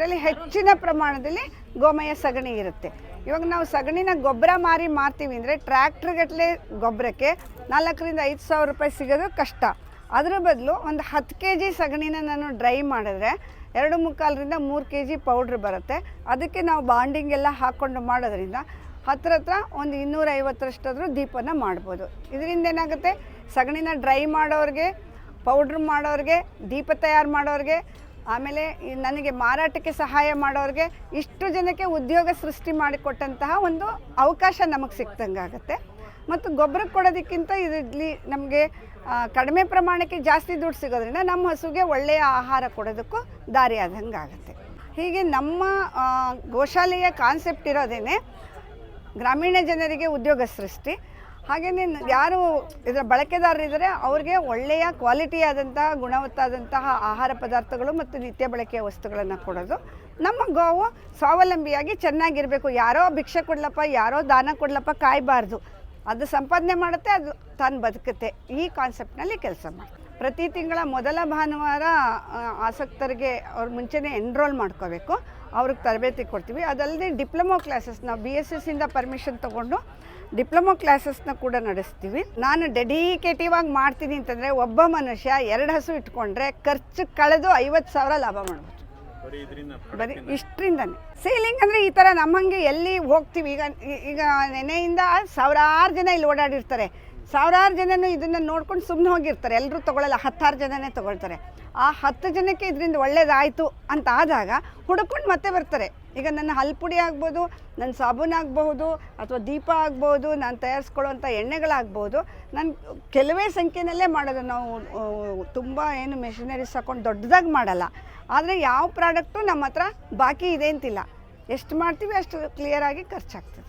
ಇದರಲ್ಲಿ ಹೆಚ್ಚಿನ ಪ್ರಮಾಣದಲ್ಲಿ ಗೋಮಯ ಸಗಣಿ ಇರುತ್ತೆ. ಇವಾಗ ನಾವು ಸಗಣಿನ ಗೊಬ್ಬರ ಮಾರಿ ಮಾರ್ತೀವಿ ಅಂದರೆ ಟ್ರ್ಯಾಕ್ಟ್ರ್ಗಟ್ಟಲೆ ಗೊಬ್ಬರಕ್ಕೆ ನಾಲ್ಕರಿಂದ ಐದು ಸಾವಿರ ರೂಪಾಯಿ ಸಿಗೋದು ಕಷ್ಟ. ಅದರ ಬದಲು ಒಂದು ಹತ್ತು ಕೆ ಜಿ ಸಗಣಿನ ನಾನು ಡ್ರೈ ಮಾಡಿದ್ರೆ ಎರಡು ಮುಕ್ಕಾಲರಿಂದ ಮೂರು ಕೆ ಜಿ ಪೌಡ್ರ್ ಬರುತ್ತೆ. ಅದಕ್ಕೆ ನಾವು ಬಾಂಡಿಂಗ್ ಎಲ್ಲ ಹಾಕ್ಕೊಂಡು ಮಾಡೋದ್ರಿಂದ ಹತ್ರ ಹತ್ರ ಒಂದು ಇನ್ನೂರೈವತ್ತರಷ್ಟಾದರೂ ದೀಪನ ಮಾಡ್ಬೋದು. ಇದರಿಂದ ಏನಾಗುತ್ತೆ? ಸಗಣಿನ ಡ್ರೈ ಮಾಡೋರಿಗೆ ಪೌಡ್ರ್ ಮಾಡೋರಿಗೆ, ದೀಪ ತಯಾರು ಮಾಡೋರಿಗೆ ಆಮೇಲೆ ನನಗೆ ಮಾರಾಟಕ್ಕೆ ಸಹಾಯ ಮಾಡೋರಿಗೆ ಇಷ್ಟು ಜನಕ್ಕೆ ಉದ್ಯೋಗ ಸೃಷ್ಟಿ ಮಾಡಿಕೊಟ್ಟಂತಹ ಒಂದು ಅವಕಾಶ ನಮಗೆ ಸಿಕ್ತಂಗಾಗತ್ತೆ ಮತ್ತು ಗೊಬ್ಬರ ಕೊಡೋದಕ್ಕಿಂತ ಇದರಲ್ಲಿ ನಮಗೆ ಕಡಿಮೆ ಪ್ರಮಾಣಕ್ಕೆ ಜಾಸ್ತಿ ದುಡ್ಡು ಸಿಗೋದ್ರಿಂದ ನಮ್ಮ ಹಸುಗೆ ಒಳ್ಳೆಯ ಆಹಾರ ಕೊಡೋದಕ್ಕೂ ದಾರಿ ಆದಂಗೆ ಆಗುತ್ತೆ ಹೀಗೆ ನಮ್ಮ ಗೋಶಾಲೆಯ ಕಾನ್ಸೆಪ್ಟ್ ಇರೋದೇನೆ ಗ್ರಾಮೀಣ ಜನರಿಗೆ ಉದ್ಯೋಗ ಸೃಷ್ಟಿ ಹಾಗೆಯೇ ಯಾರು ಇದರ ಬಳಕೆದಾರರಿದ್ದರೆ ಅವ್ರಿಗೆ ಒಳ್ಳೆಯ ಕ್ವಾಲಿಟಿ ಆದಂತಹ ಗುಣವತ್ತಾದಂತಹ ಆಹಾರ ಪದಾರ್ಥಗಳು ಮತ್ತು ನಿತ್ಯ ಬಳಕೆಯ ವಸ್ತುಗಳನ್ನು ಕೊಡೋದು. ನಮ್ಮ ಗೋವು ಸ್ವಾವಲಂಬಿಯಾಗಿ ಚೆನ್ನಾಗಿರಬೇಕು. ಯಾರೋ ಭಿಕ್ಷೆ ಕೊಡ್ಲಪ್ಪ, ಯಾರೋ ದಾನ ಕೊಡ್ಲಪ್ಪ ಕಾಯಬಾರ್ದು. ಅದು ಸಂಪಾದನೆ ಮಾಡುತ್ತೆ, ಅದು ತಾನು ಬದುಕುತ್ತೆ. ಈ ಕಾನ್ಸೆಪ್ಟ್ನಲ್ಲಿ ಕೆಲಸ ಮಾಡ್ತಾರೆ. ಪ್ರತಿ ತಿಂಗಳ ಮೊದಲ ಭಾನುವಾರ ಆಸಕ್ತರಿಗೆ ಅವ್ರ ಮುಂಚೆನೇ ಎನ್ರೋಲ್ ಮಾಡ್ಕೋಬೇಕು. ಅವ್ರಿಗೆ ತರಬೇತಿ ಕೊಡ್ತೀವಿ. ಅದಲ್ಲದೆ ಡಿಪ್ಲೊಮೊ ಕ್ಲಾಸಸ್ ನಾವು ಬಿ ಎಸ್ ಎಸ್ಸಿಂದ ಪರ್ಮಿಷನ್ ತೊಗೊಂಡು ಡಿಪ್ಲೊಮೊ ಕ್ಲಾಸಸ್ನ ಕೂಡ ನಡೆಸ್ತೀವಿ. ನಾನು ಡೆಡಿಕೇಟಿವ್ ಆಗಿ ಮಾಡ್ತೀನಿ ಅಂತಂದರೆ ಒಬ್ಬ ಮನುಷ್ಯ ಎರಡು ಹಸು ಇಟ್ಕೊಂಡ್ರೆ ಖರ್ಚು ಕಳೆದು ಐವತ್ತು ಸಾವಿರ ಲಾಭ ಮಾಡ್ಬೋದು. ಬರೀ ಇಷ್ಟರಿಂದನೇ. ಸೀಲಿಂಗ್ ಅಂದರೆ ಈ ಥರ ನಮ್ಮಂಗೆ ಎಲ್ಲಿ ಹೋಗ್ತೀವಿ ಈಗ ಈಗ ನೆನೆಯಿಂದ ಸಾವಿರಾರು ಜನ ಇಲ್ಲಿ ಓಡಾಡಿರ್ತಾರೆ. ಸಾವಿರಾರು ಜನನು ಇದನ್ನು ನೋಡ್ಕೊಂಡು ಸುಮ್ಮನೆ ಹೋಗಿರ್ತಾರೆ. ಎಲ್ಲರೂ ತೊಗೊಳ್ಳಲ್ಲ ಹತ್ತಾರು ಜನನೇ ತೊಗೊಳ್ತಾರೆ. ಆ ಹತ್ತು ಜನಕ್ಕೆ ಇದರಿಂದ ಒಳ್ಳೇದಾಯಿತು ಅಂತ ಆದಾಗ ಹುಡುಕೊಂಡು ಮತ್ತೆ ಬರ್ತಾರೆ. ಈಗ ನನ್ನ ಹಲ್ಪುಡಿ ಆಗ್ಬೋದು, ನನ್ನ ಸಾಬೂನು ಆಗಬಹುದು ಅಥವಾ ದೀಪ ಆಗ್ಬೋದು, ನಾನು ತಯಾರಿಸ್ಕೊಳ್ಳೋವಂಥ ಎಣ್ಣೆಗಳಾಗ್ಬೋದು, ನಾನು ಕೆಲವೇ ಸಂಖ್ಯೆನಲ್ಲೇ ಮಾಡೋದು ನಾವು ತುಂಬ ಏನು ಮೆಷಿನರೀಸ್ ಹಾಕೊಂಡು ದೊಡ್ಡದಾಗಿ ಮಾಡಲ್ಲ. ಆದರೆ ಯಾವ ಪ್ರಾಡಕ್ಟು ನಮ್ಮ ಹತ್ರ ಬಾಕಿ ಇದೆ ಅಂತಿಲ್ಲ. ಎಷ್ಟು ಮಾಡ್ತೀವಿ ಅಷ್ಟು ಕ್ಲಿಯರಾಗಿ ಖರ್ಚಾಗ್ತದೆ.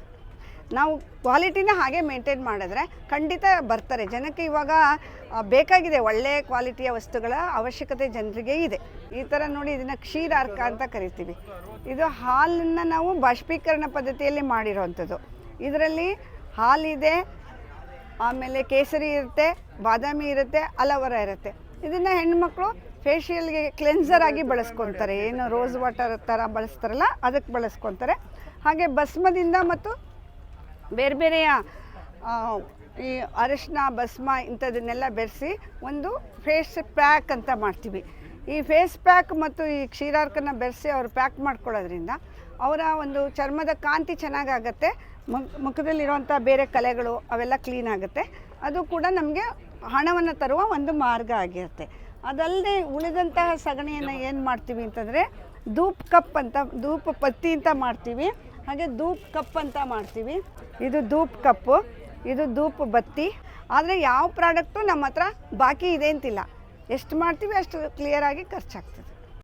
ನಾವು ಕ್ವಾಲಿಟಿನ ಹಾಗೆ ಮೇಂಟೈನ್ ಮಾಡಿದ್ರೆ ಖಂಡಿತ ಬರ್ತಾರೆ. ಜನಕ್ಕೆ ಇವಾಗ ಬೇಕಾಗಿದೆ ಒಳ್ಳೆಯ ಕ್ವಾಲಿಟಿಯ ವಸ್ತುಗಳ ಅವಶ್ಯಕತೆ ಜನರಿಗೆ ಇದೆ. ಈ ಥರ ನೋಡಿ ಇದನ್ನು ಕ್ಷೀರಾರ್ಕ ಅಂತ ಕರಿತೀವಿ. ಇದು ಹಾಲನ್ನು ನಾವು ಬಾಷ್ಪೀಕರಣ ಪದ್ಧತಿಯಲ್ಲಿ ಮಾಡಿರೋವಂಥದ್ದು ಇದರಲ್ಲಿ ಹಾಲಿದೆ, ಆಮೇಲೆ ಕೇಸರಿ ಇರುತ್ತೆ, ಬಾದಾಮಿ ಇರುತ್ತೆ, ಅಲವರ ಇರುತ್ತೆ. ಇದನ್ನು ಹೆಣ್ಮಕ್ಳು ಫೇಶಿಯಲ್ಗೆ ಕ್ಲೆನ್ಸರ್ ಆಗಿ ಬಳಸ್ಕೊತಾರೆ. ಏನು ರೋಸ್ ವಾಟರ್ ಥರ ಬಳಸ್ತಾರಲ್ಲ, ಅದಕ್ಕೆ ಬಳಸ್ಕೊತಾರೆ. ಹಾಗೆ ಭಸ್ಮದಿಂದ ಮತ್ತು ಬೇರೆ ಬೇರೆಯ ಈ ಅರಿಶಿನ, ಭಸ್ಮ ಇಂಥದನ್ನೆಲ್ಲ ಬೆರೆಸಿ ಒಂದು ಫೇಸ್ ಪ್ಯಾಕ್ ಅಂತ ಮಾಡ್ತೀವಿ. ಈ ಫೇಸ್ ಪ್ಯಾಕ್ ಮತ್ತು ಈ ಕ್ಷೀರಾರ್ಕನ ಬೆರೆಸಿ ಅವರು ಪ್ಯಾಕ್ ಮಾಡ್ಕೊಳ್ಳೋದ್ರಿಂದ ಅವರ ಒಂದು ಚರ್ಮದ ಕಾಂತಿ ಚೆನ್ನಾಗಾಗತ್ತೆ. ಮುಖ, ಮುಖದಲ್ಲಿರುವಂಥ ಬೇರೆ ಕಲೆಗಳು ಅವೆಲ್ಲ ಕ್ಲೀನ್ ಆಗುತ್ತೆ. ಅದು ಕೂಡ ನಮಗೆ ಹಣವನ್ನು ತರುವ ಒಂದು ಮಾರ್ಗ ಆಗಿರುತ್ತೆ. ಅದಲ್ಲದೆ ಉಳಿದಂತಹ ಸಗಣಿಯನ್ನು ಏನು ಮಾಡ್ತೀವಿ ಅಂತಂದರೆ ಧೂಪ್ ಕಪ್ ಅಂತ, ಧೂಪ ಪತ್ತಿ ಅಂತ ಮಾಡ್ತೀವಿ. ಹಾಗೆ ಧೂಪ್ ಕಪ್ ಅಂತ ಮಾಡ್ತೀವಿ. ಇದು ಧೂಪ್ ಕಪ್ಪು, ಇದು ಧೂಪ್ ಬತ್ತಿ. ಆದರೆ ಯಾವ ಪ್ರಾಡಕ್ಟು ನಮ್ಮ ಹತ್ರ ಬಾಕಿ ಇದೆ ಅಂತಿಲ್ಲ. ಎಷ್ಟು ಮಾಡ್ತೀವಿ ಅಷ್ಟು ಕ್ಲಿಯರಾಗಿ ಖರ್ಚಾಗ್ತದೆ.